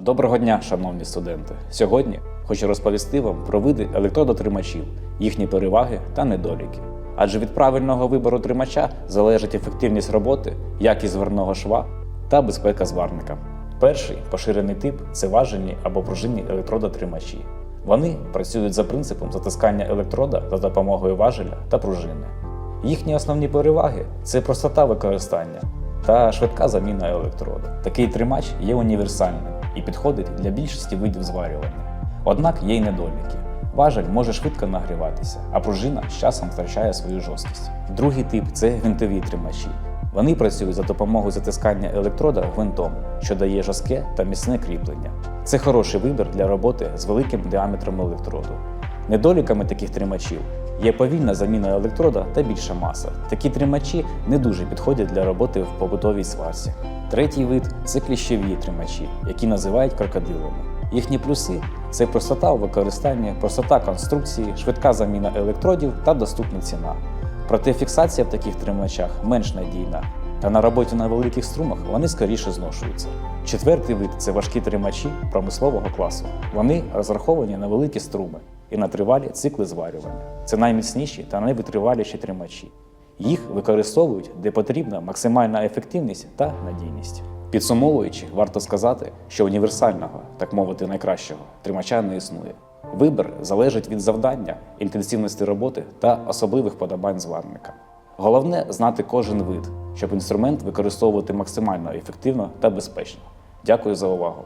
Доброго дня, шановні студенти! Сьогодні хочу розповісти вам про види електродотримачів, їхні переваги та недоліки. Адже від правильного вибору тримача залежить ефективність роботи, якість зверного шва та безпека зварника. Перший поширений тип це важені або пружинні електродотримачі. Вони працюють за принципом затискання електрода за допомогою важеля та пружини. Їхні основні переваги це простота використання та швидка заміна електроду. Такий тримач є універсальним і підходить для більшості видів зварювання. Однак є й недоліки. Важель може швидко нагріватися, а пружина з часом втрачає свою жорсткість. Другий тип це гвинтові тримачі. Вони працюють за допомогою затискання електрода гвинтом, що дає жорстке та міцне кріплення. Це хороший вибір для роботи з великим діаметром електроду. Недоліками таких тримачів є повільна заміна електрода та більша маса. Такі тримачі не дуже підходять для роботи в побутовій сварці. Третій вид це кліщові тримачі, які називають крокодилами. Їхні плюси це простота у використанні, простота конструкції, швидка заміна електродів та доступна ціна. Проте фіксація в таких тримачах менш надійна, та на роботі на великих струмах вони скоріше зношуються. Четвертий вид це важкі тримачі промислового класу. Вони розраховані на великі струми і на тривалі цикли зварювання. Це найміцніші та найвитриваліші тримачі. Їх використовують, де потрібна максимальна ефективність та надійність. Підсумовуючи, варто сказати, що універсального, так мовити, найкращого тримача не існує. Вибір залежить від завдання, інтенсивності роботи та особливих подобань зварника. Головне знати кожен вид, щоб інструмент використовувати максимально ефективно та безпечно. Дякую за увагу!